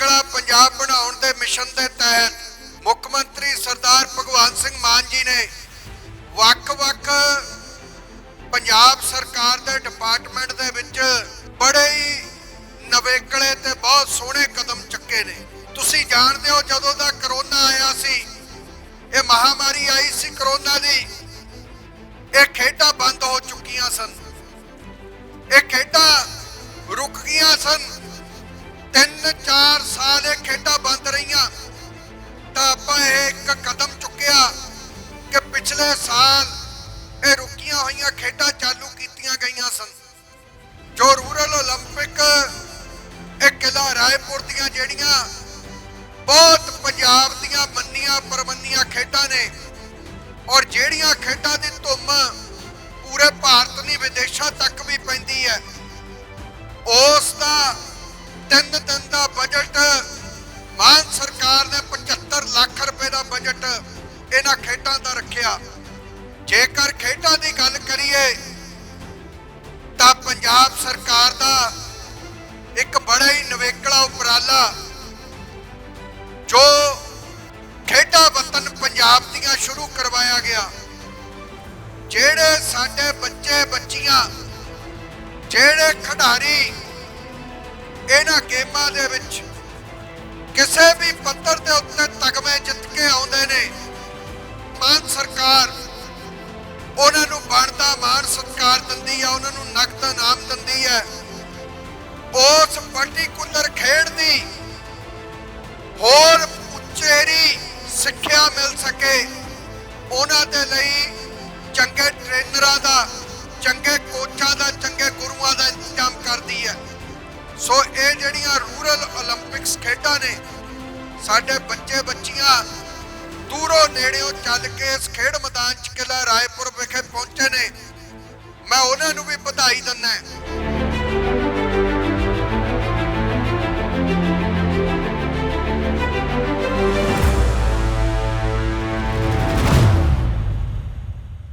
ਸੰਘਣਾ ਪੰਜਾਬ ਬਣਾਉਣ ਦੇ ਮਿਸ਼ਨ ਦੇ ਤਹਿਤ ਮੁੱਖ ਮੰਤਰੀ ਸਰਦਾਰ ਭਗਵੰਤ ਸਿੰਘ ਮਾਨ ਜੀ ਨੇ ਵੱਖ-ਵੱਖ ਪੰਜਾਬ ਸਰਕਾਰ ਦੇ ਡਿਪਾਰਟਮੈਂਟ ਦੇ ਵਿੱਚ ਬੜੇ ਹੀ ਨਵੇਕਲੇ ਤੇ ਬਹੁਤ ਸੋਹਣੇ ਕਦਮ ਚੱਕੇ ਨੇ। ਤੁਸੀਂ ਜਾਣਦੇ ਹੋ ਜਦੋਂ ਦਾ ਕਰੋਨਾ ਆਇਆ ਸੀ, ਇਹ ਮਹਾਮਾਰੀ ਆਈ ਸੀ ਕਰੋਨਾ ਦੀ, ਇਹ ਖੇਡਾਂ ਬੰਦ ਹੋ ਚੁੱਕੀਆਂ ਸਨ। ਇਹ ਖੇਡਾਂ ਰੁਕ ਗਈਆਂ ਸਨ। 3 4 ਰੁਕੀਆਂ ਹੋਈਆਂ ਖੇਡਾਂ ਚਾਲੂ ਕੀਤੀਆਂ ਗਈਆਂ ਸਨ ਜੋ ਰੂਰਲ 올림픽 ਇਹ ਕਿਲਾ ਰਾਏਪੁਰ ਦੀਆਂ ਜਿਹੜੀਆਂ ਬਹੁਤ ਪੰਜਾਬ ਦੀਆਂ ਮੰਨੀਆਂ ਪਰਮੰਨੀਆਂ ਖੇਡਾਂ ਨੇ ਔਰ ਜਿਹੜੀਆਂ ਖੇਡਾਂ ਦੀ ਧੁੰਮ ਪੂਰੇ ਭਾਰਤ ਨਹੀਂ ਵਿਦੇਸ਼ਾਂ ਤੱਕ ਵੀ ਪੈਂਦੀ ਹੈ ਉਸ ਦਾ ਤਿੰਨ ਦਿਨ ਦਾ ਬਜਟ ਮਾਨ ਸਰਕਾਰ ਨੇ 75 ਲੱਖ ਰੁਪਏ ਦਾ ਬਜਟ ਇਹਨਾਂ ਖੇਡਾਂ ਦਾ ਰੱਖਿਆ ਜੇਕਰ ਪੰਜਾਬ ਸਰਕਾਰ ਦਾ ਇੱਕ ਬੜਾ ਹੀ ਨਵੇਕਲਾ ਉਪਰਾਲਾ ਜੋ ਖੇਡਾਂ ਵਤਨ ਪੰਜਾਬ ਦੀਆਂ ਸ਼ੁਰੂ ਕਰਵਾਇਆ ਗਿਆ। ਜਿਹੜੇ ਸਾਡੇ ਬੱਚੇ, ਬੱਚੀਆਂ, ਜਿਹੜੇ ਖਿਡਾਰੀ ਇਹਨਾਂ ਗੇਮਾਂ ਦੇ ਵਿੱਚ ਕਿਸੇ ਵੀ ਪੱਧਰ ਦੇ ਉੱਤੇ ਤਗਮੇ ਜਿੱਤ ਕੇ ਆਉਂਦੇ ਨੇ ਮਿਲ ਸਕੇ। ਉਹਨਾਂ ਦੇ ਲਈ ਚੰਗੇ ਟ੍ਰੇਨਰਾਂ ਦਾ, ਚੰਗੇ ਕੋਚਾਂ ਦਾ, ਚੰਗੇ ਗੁਰੂਆਂ ਦਾ ਇੰਤਜ਼ਾਮ ਕਰਦੀ ਹੈ। ਸੋ ਇਹ ਜਿਹੜੀਆਂ ਰੂਰਲ 올림픽ਸ ਖੇਡਾਂ ਨੇ, ਸਾਡੇ ਬੱਚੇ ਬੱਚੀਆਂ ਦੂਰੋਂ ਨੇੜਿਓਂ ਚੱਲ ਕੇ ਇਸ ਖੇਡ ਮੈਦਾਨ ਚ ਕਿਲਾ ਰਾਏਪੁਰ ਵਿਖੇ ਪਹੁੰਚੇ ਨੇ। ਮੈਂ ਉਹਨਾਂ ਨੂੰ ਵੀ ਵਧਾਈ ਦਿੰਦਾ